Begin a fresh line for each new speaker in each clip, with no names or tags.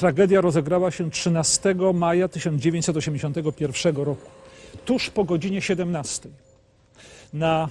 Tragedia rozegrała się 13 maja 1981 roku, tuż po godzinie 17. Na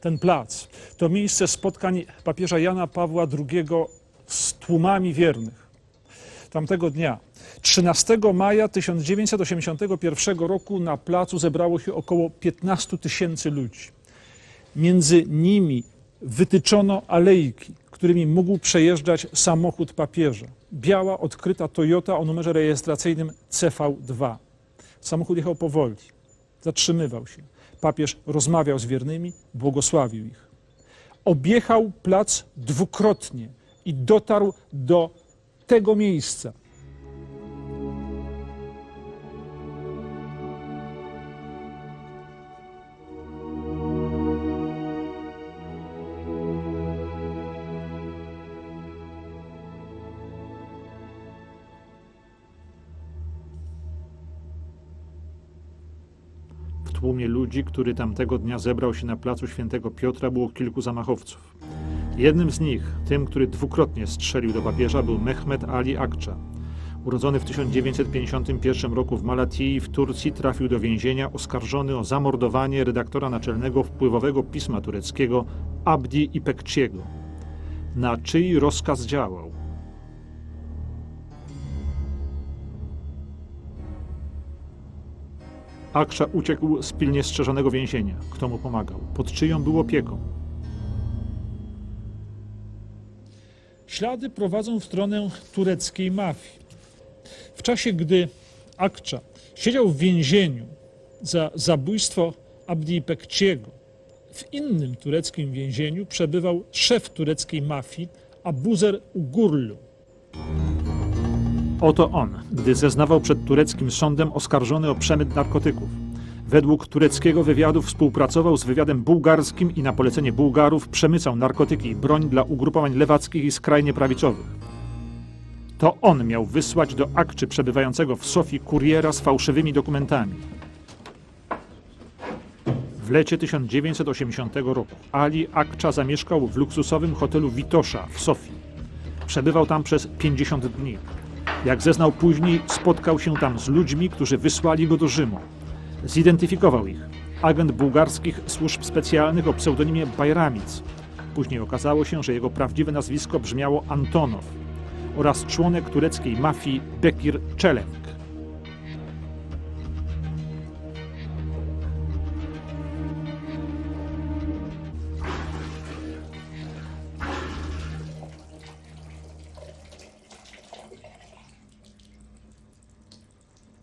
ten plac to miejsce spotkań papieża Jana Pawła II z tłumami wiernych. Tamtego dnia, 13 maja 1981 roku, na placu zebrało się około 15 tysięcy ludzi. Między nimi wytyczono alejki, którymi mógł przejeżdżać samochód papieża. Biała, odkryta Toyota o numerze rejestracyjnym CV2. Samochód jechał powoli, zatrzymywał się. Papież rozmawiał z wiernymi, błogosławił ich. Objechał plac dwukrotnie i dotarł do tego miejsca. Tłumie ludzi, który tamtego dnia zebrał się na placu Świętego Piotra, było kilku zamachowców. Jednym z nich, tym, który dwukrotnie strzelił do papieża, był Mehmet Ali Akça. Urodzony w 1951 roku w Malatii w Turcji, trafił do więzienia oskarżony o zamordowanie redaktora naczelnego wpływowego pisma tureckiego Abdi Ipekciego. Na czyj rozkaz działał? Aksza uciekł z pilnie strzeżonego więzienia. Kto mu pomagał? Pod czyją był opieką? Ślady prowadzą w stronę tureckiej mafii. W czasie, gdy Akcza siedział w więzieniu za zabójstwo Abdi Pekciego, w innym tureckim więzieniu przebywał szef tureckiej mafii Abuzer Ugurlu. Oto on, gdy zeznawał przed tureckim sądem oskarżony o przemyt narkotyków. Według tureckiego wywiadu współpracował z wywiadem bułgarskim i na polecenie Bułgarów przemycał narkotyki i broń dla ugrupowań lewackich i skrajnie prawicowych. To on miał wysłać do Akczy przebywającego w Sofii kuriera z fałszywymi dokumentami. W lecie 1980 roku Ali Akcza zamieszkał w luksusowym hotelu Witosza w Sofii. Przebywał tam przez 50 dni. Jak zeznał później, spotkał się tam z ludźmi, którzy wysłali go do Rzymu. Zidentyfikował ich. Agent bułgarskich służb specjalnych o pseudonimie Bajramic. Później okazało się, że jego prawdziwe nazwisko brzmiało Antonow oraz członek tureckiej mafii Bekir Czelenk.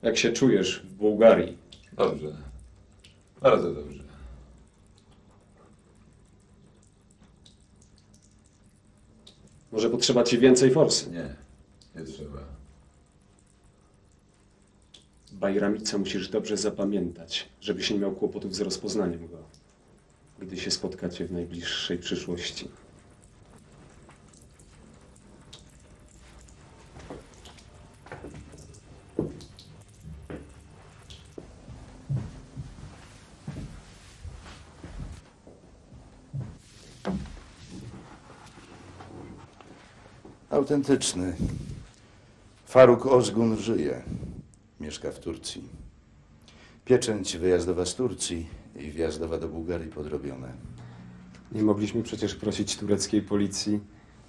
Jak się czujesz w Bułgarii?
Dobrze. Bardzo dobrze.
Może potrzeba ci więcej forsy?
Nie, nie trzeba.
Bajramica musisz dobrze zapamiętać, żebyś nie miał kłopotów z rozpoznaniem go, gdy się spotkacie w najbliższej przyszłości.
Autentyczny. Faruk Ozgun żyje. Mieszka w Turcji. Pieczęć wyjazdowa z Turcji i wjazdowa do Bułgarii podrobione.
Nie mogliśmy przecież prosić tureckiej policji,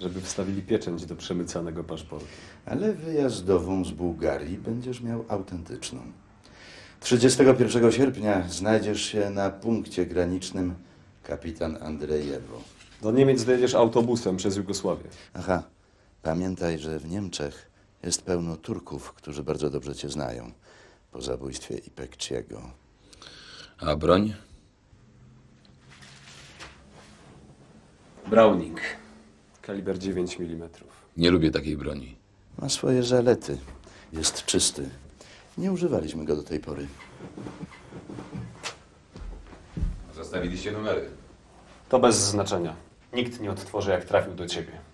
żeby wstawili pieczęć do przemycanego paszportu.
Ale wyjazdową z Bułgarii będziesz miał autentyczną. 31 sierpnia znajdziesz się na punkcie granicznym kapitan Andrejewo.
Do Niemiec dojedziesz autobusem przez Jugosławię.
Aha, pamiętaj, że w Niemczech jest pełno Turków, którzy bardzo dobrze cię znają. Po zabójstwie Ipekciego.
A broń?
Browning. Kaliber 9 mm.
Nie lubię takiej broni.
Ma swoje zalety. Jest czysty. Nie używaliśmy go do tej pory.
Zostawiliście numery.
To bez znaczenia. Nikt nie odtworzy, jak trafił do ciebie.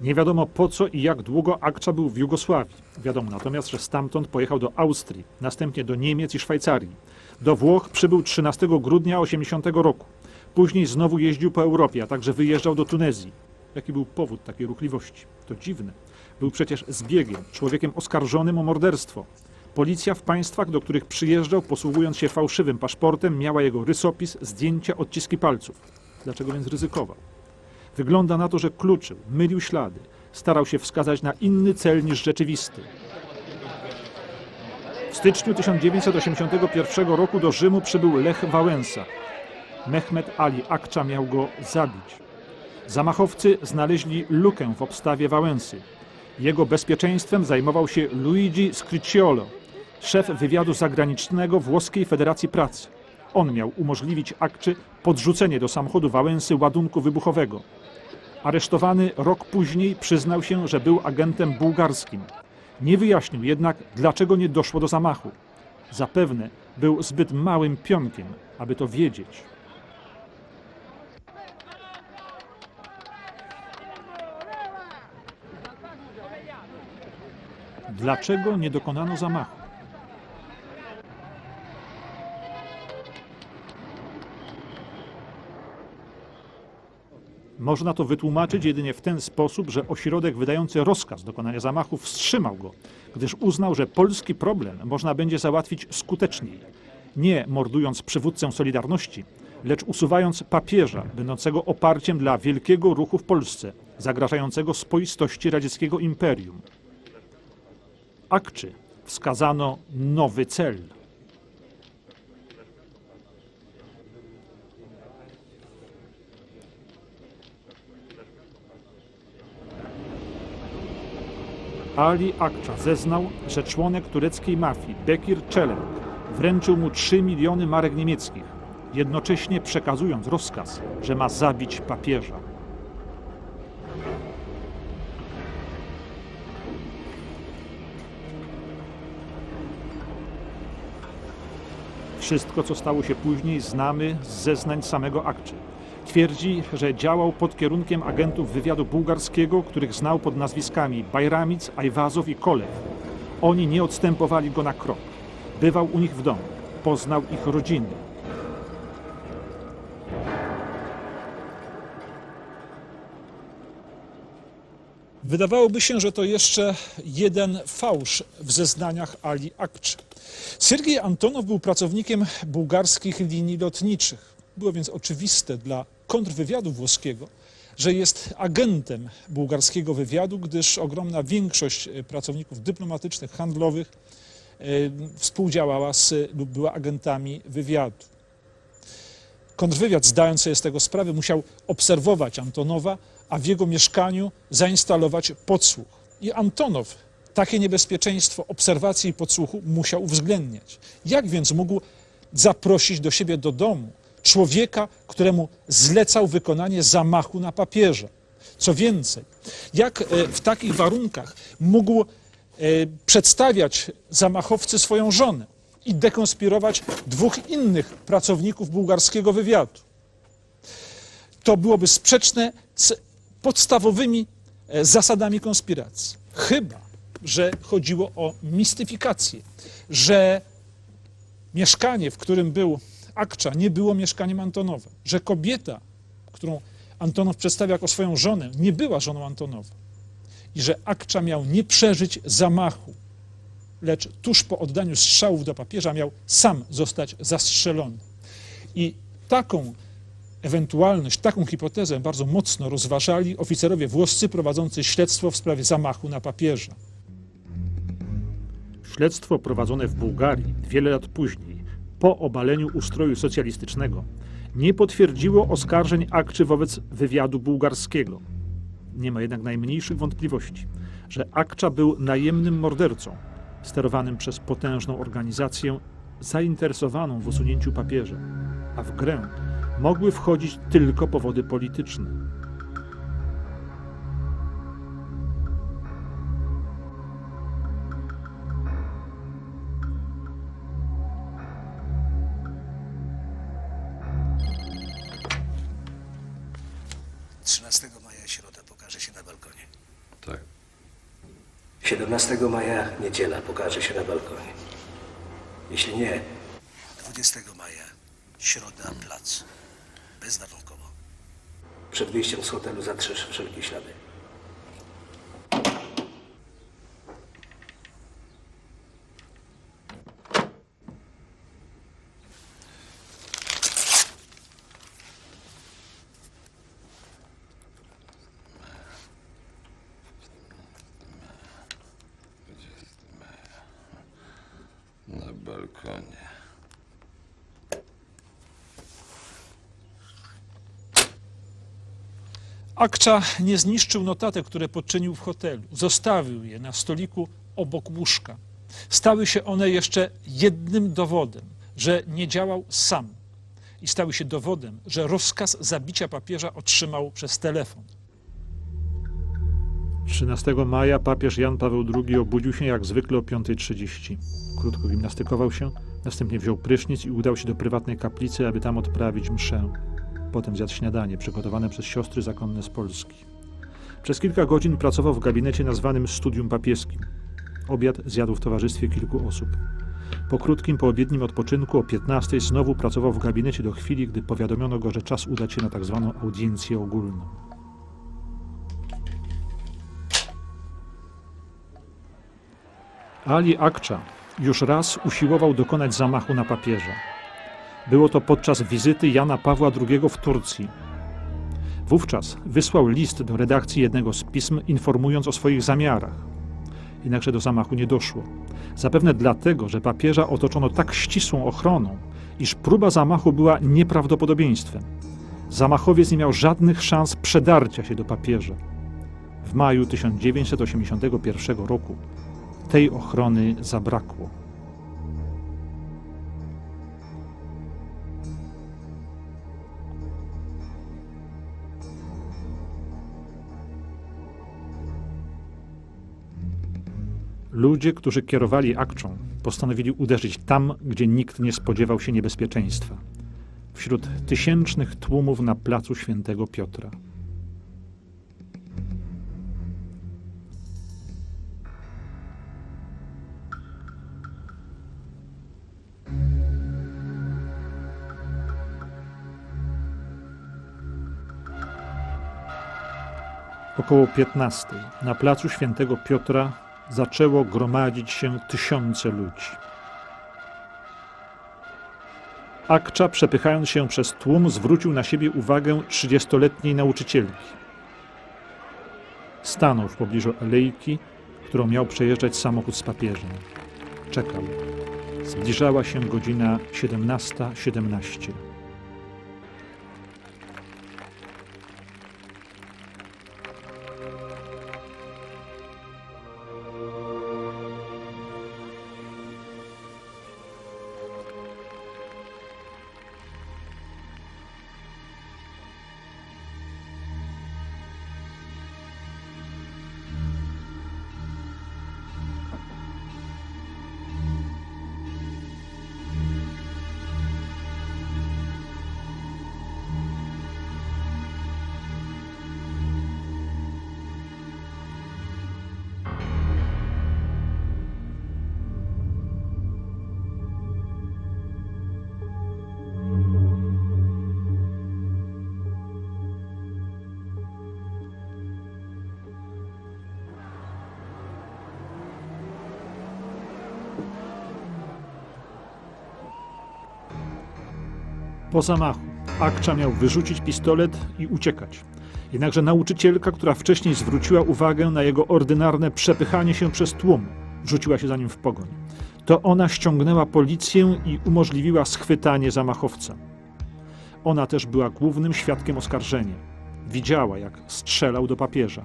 Nie wiadomo po co i jak długo Akcza był w Jugosławii. Wiadomo natomiast, że stamtąd pojechał do Austrii, następnie do Niemiec i Szwajcarii. Do Włoch przybył 13 grudnia 80 roku. Później znowu jeździł po Europie, a także wyjeżdżał do Tunezji. Jaki był powód takiej ruchliwości? To dziwne. Był przecież zbiegiem, człowiekiem oskarżonym o morderstwo. Policja w państwach, do których przyjeżdżał, posługując się fałszywym paszportem, miała jego rysopis, zdjęcia, odciski palców. Dlaczego więc ryzykował? Wygląda na to, że kluczył, mylił ślady, starał się wskazać na inny cel niż rzeczywisty. W styczniu 1981 roku do Rzymu przybył Lech Wałęsa. Mehmet Ali Akcza miał go zabić. Zamachowcy znaleźli lukę w obstawie Wałęsy. Jego bezpieczeństwem zajmował się Luigi Scricciolo, szef wywiadu zagranicznego Włoskiej Federacji Pracy. On miał umożliwić Akczy podrzucenie do samochodu Wałęsy ładunku wybuchowego. Aresztowany rok później przyznał się, że był agentem bułgarskim. Nie wyjaśnił jednak, dlaczego nie doszło do zamachu. Zapewne był zbyt małym pionkiem, aby to wiedzieć. Dlaczego nie dokonano zamachu? Można to wytłumaczyć jedynie w ten sposób, że ośrodek wydający rozkaz dokonania zamachu wstrzymał go, gdyż uznał, że polski problem można będzie załatwić skuteczniej. Nie mordując przywódcę Solidarności, lecz usuwając papieża, będącego oparciem dla wielkiego ruchu w Polsce, zagrażającego spoistości radzieckiego imperium. Akczy wskazano nowy cel. Ali Akcza zeznał, że członek tureckiej mafii Bekir Çelenk wręczył mu 3 miliony marek niemieckich, jednocześnie przekazując rozkaz, że ma zabić papieża. Wszystko, co stało się później, znamy z zeznań samego Akczy. Twierdzi, że działał pod kierunkiem agentów wywiadu bułgarskiego, których znał pod nazwiskami Bajramic, Ajwazow i Kolew. Oni nie odstępowali go na krok. Bywał u nich w domu, poznał ich rodziny. Wydawałoby się, że to jeszcze jeden fałsz w zeznaniach Ali Akczy. Sergiej Antonow był pracownikiem bułgarskich linii lotniczych. Było więc oczywiste dla kontrwywiadu włoskiego, że jest agentem bułgarskiego wywiadu, gdyż ogromna większość e, pracowników dyplomatycznych, handlowych e, współdziałała z, lub była agentami wywiadu. Kontrwywiad, zdając sobie z tego sprawę, musiał obserwować Antonowa, a w jego mieszkaniu zainstalować podsłuch. I Antonow takie niebezpieczeństwo obserwacji i podsłuchu musiał uwzględniać. Jak więc mógł zaprosić do siebie do domu człowieka, któremu zlecał wykonanie zamachu na papieża? Co więcej, jak e, w takich warunkach mógł e, przedstawiać zamachowcy swoją żonę i dekonspirować dwóch innych pracowników bułgarskiego wywiadu? To byłoby sprzeczne z podstawowymi e, zasadami konspiracji. Chyba, że chodziło o mistyfikację, że mieszkanie, w którym był Akcza, nie było mieszkaniem Antonowa, że kobieta, którą Antonow przedstawia jako swoją żonę, nie była żoną Antonowa. I że Akcza miał nie przeżyć zamachu, lecz tuż po oddaniu strzałów do papieża miał sam zostać zastrzelony. I taką ewentualność, taką hipotezę bardzo mocno rozważali oficerowie włoscy prowadzący śledztwo w sprawie zamachu na papieża. Śledztwo prowadzone w Bułgarii wiele lat później, po obaleniu ustroju socjalistycznego, nie potwierdziło oskarżeń Akczy wobec wywiadu bułgarskiego. Nie ma jednak najmniejszych wątpliwości, że Akcza był najemnym mordercą, sterowanym przez potężną organizację zainteresowaną w usunięciu papieża, a w grę mogły wchodzić tylko powody polityczne.
17 maja niedziela pokaże się na balkonie. Jeśli nie, 20 maja środa plac. Bezwarunkowo. Przed wyjściem z hotelu zatrzesz wszelkie ślady.
Na balkonie.
Akcza nie zniszczył notatek, które podczynił w hotelu. Zostawił je na stoliku obok łóżka. Stały się one jeszcze jednym dowodem, że nie działał sam. I stały się dowodem, że rozkaz zabicia papieża otrzymał przez telefon. 13 maja papież Jan Paweł II obudził się jak zwykle o 5.30. Krótko gimnastykował się, następnie wziął prysznic i udał się do prywatnej kaplicy, aby tam odprawić mszę. Potem zjadł śniadanie przygotowane przez siostry zakonne z Polski. Przez kilka godzin pracował w gabinecie nazwanym studium papieskim. Obiad zjadł w towarzystwie kilku osób. Po krótkim poobiednim odpoczynku o 15 znowu pracował w gabinecie do chwili, gdy powiadomiono go, że czas udać się na tak zwaną audiencję ogólną. Ali Akcza już raz usiłował dokonać zamachu na papieża. Było to podczas wizyty Jana Pawła II w Turcji. Wówczas wysłał list do redakcji jednego z pism, informując o swoich zamiarach. Jednakże do zamachu nie doszło. Zapewne dlatego, że papieża otoczono tak ścisłą ochroną, iż próba zamachu była nieprawdopodobieństwem. Zamachowiec nie miał żadnych szans przedarcia się do papieża. W maju 1981 roku tej ochrony zabrakło. Ludzie, którzy kierowali akczą, postanowili uderzyć tam, gdzie nikt nie spodziewał się niebezpieczeństwa wśród tysięcznych tłumów na placu Świętego Piotra. Około 15 na placu Świętego Piotra zaczęło gromadzić się tysiące ludzi. Akcza, przepychając się przez tłum, zwrócił na siebie uwagę trzydziestoletniej nauczycielki. Stanął w pobliżu alejki, którą miał przejeżdżać samochód z papieżem. Czekał. Zbliżała się godzina 17.17. 17. Po zamachu Akcza miał wyrzucić pistolet i uciekać. Jednakże nauczycielka, która wcześniej zwróciła uwagę na jego ordynarne przepychanie się przez tłum, rzuciła się za nim w pogoń. To ona ściągnęła policję i umożliwiła schwytanie zamachowca. Ona też była głównym świadkiem oskarżenia. Widziała, jak strzelał do papieża.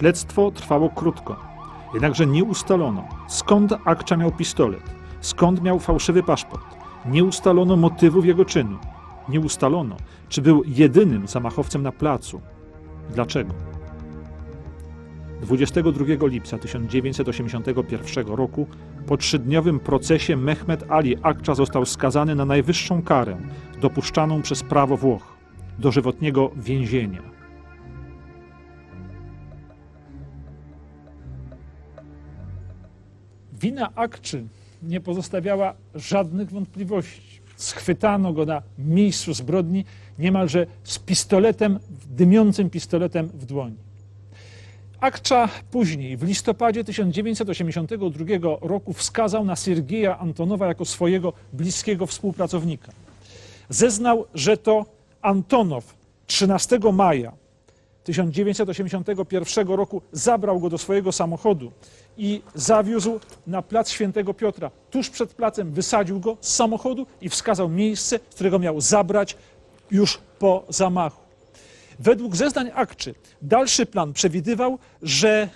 Śledztwo trwało krótko, jednakże nie ustalono, skąd Akcza miał pistolet, skąd miał fałszywy paszport. Nie ustalono motywów jego czynu. Nie ustalono, czy był jedynym zamachowcem na placu. Dlaczego? 22 lipca 1981 roku po trzydniowym procesie Mehmet Ali Akcza został skazany na najwyższą karę dopuszczaną przez prawo Włoch dożywotniego więzienia. Wina Akczy nie pozostawiała żadnych wątpliwości. Schwytano go na miejscu zbrodni niemalże z pistoletem, dymiącym pistoletem w dłoni. Akcza później, w listopadzie 1982 roku, wskazał na Siergieja Antonowa jako swojego bliskiego współpracownika. Zeznał, że to Antonow 13 maja 1981 roku zabrał go do swojego samochodu i zawiózł na plac Świętego Piotra. Tuż przed placem wysadził go z samochodu i wskazał miejsce, z którego miał zabrać już po zamachu. Według zeznań Akczy dalszy plan przewidywał, że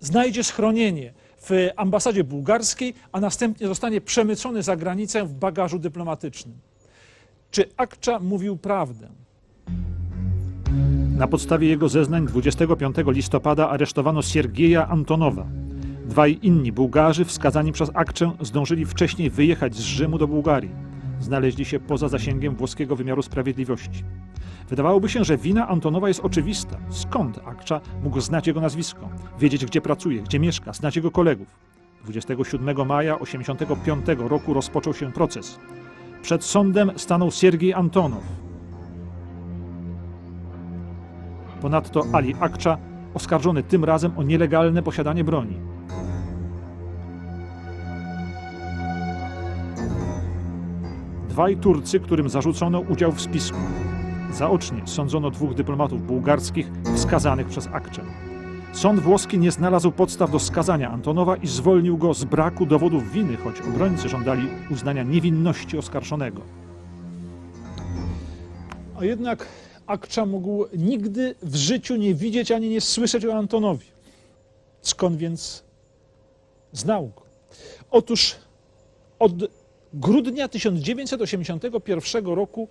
znajdzie schronienie w ambasadzie bułgarskiej, a następnie zostanie przemycony za granicę w bagażu dyplomatycznym. Czy Akcza mówił prawdę? Na podstawie jego zeznań 25 listopada aresztowano Siergieja Antonowa. Dwaj inni Bułgarzy wskazani przez Akczę zdążyli wcześniej wyjechać z Rzymu do Bułgarii. Znaleźli się poza zasięgiem włoskiego wymiaru sprawiedliwości. Wydawałoby się, że wina Antonowa jest oczywista. Skąd Akcza mógł znać jego nazwisko, wiedzieć gdzie pracuje, gdzie mieszka, znać jego kolegów? 27 maja 1985 roku rozpoczął się proces. Przed sądem stanął Siergiej Antonow, Ponadto Ali Akcza, oskarżony tym razem o nielegalne posiadanie broni. Dwaj Turcy, którym zarzucono udział w spisku. Zaocznie sądzono dwóch dyplomatów bułgarskich wskazanych przez Akczę. Sąd włoski nie znalazł podstaw do skazania Antonowa i zwolnił go z braku dowodów winy, choć obrońcy żądali uznania niewinności oskarżonego. A jednak Akcza mógł nigdy w życiu nie widzieć ani nie słyszeć o Antonowi. Skąd więc znał go? Otóż od grudnia 1981 roku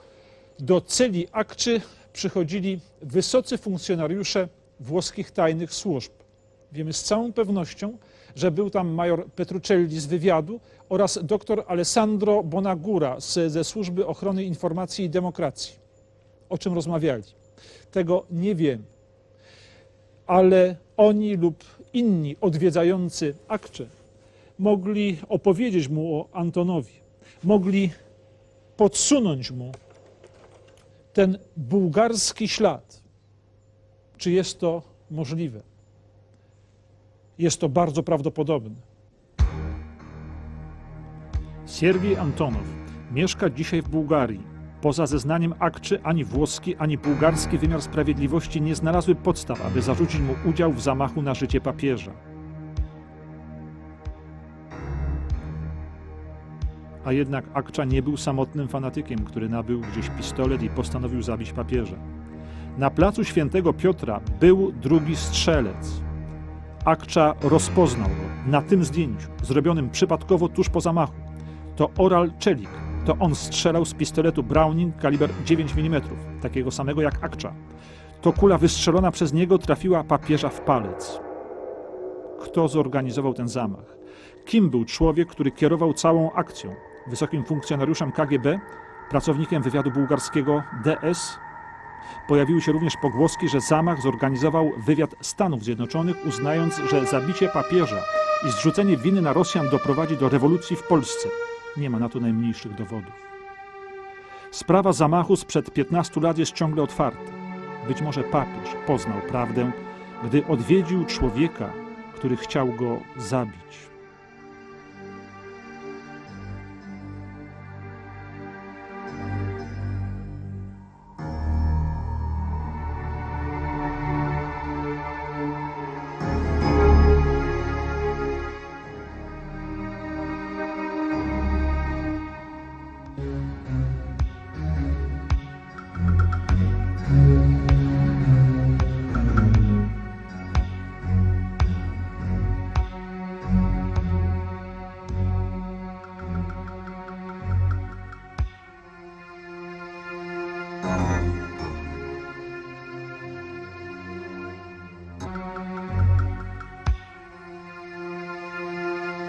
do celi Akczy przychodzili wysocy funkcjonariusze włoskich tajnych służb. Wiemy z całą pewnością, że był tam major Petruccelli z wywiadu oraz dr Alessandro Bonagura z, ze Służby Ochrony Informacji i Demokracji o czym rozmawiali. Tego nie wiem. Ale oni lub inni odwiedzający Akcze mogli opowiedzieć mu o Antonowi, mogli podsunąć mu ten bułgarski ślad. Czy jest to możliwe? Jest to bardzo prawdopodobne. Siergiej Antonow mieszka dzisiaj w Bułgarii. Poza zeznaniem Akczy ani włoski, ani bułgarski wymiar sprawiedliwości nie znalazły podstaw, aby zarzucić mu udział w zamachu na życie papieża. A jednak Akcza nie był samotnym fanatykiem, który nabył gdzieś pistolet i postanowił zabić papieża. Na placu Świętego Piotra był drugi strzelec. Akcza rozpoznał go na tym zdjęciu, zrobionym przypadkowo tuż po zamachu. To Oral Czelik, to on strzelał z pistoletu Browning kaliber 9 mm, takiego samego jak Akcza. To kula wystrzelona przez niego trafiła papieża w palec. Kto zorganizował ten zamach? Kim był człowiek, który kierował całą akcją? Wysokim funkcjonariuszem KGB, pracownikiem wywiadu bułgarskiego DS? Pojawiły się również pogłoski, że zamach zorganizował wywiad Stanów Zjednoczonych, uznając, że zabicie papieża i zrzucenie winy na Rosjan doprowadzi do rewolucji w Polsce. Nie ma na to najmniejszych dowodów. Sprawa zamachu sprzed 15 lat jest ciągle otwarta. Być może papież poznał prawdę, gdy odwiedził człowieka, który chciał go zabić.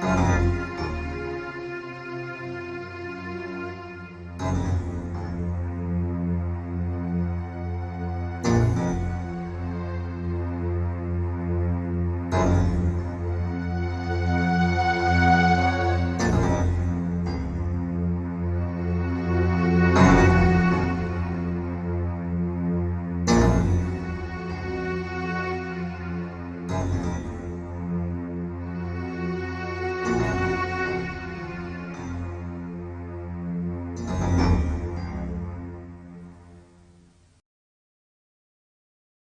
Thank you.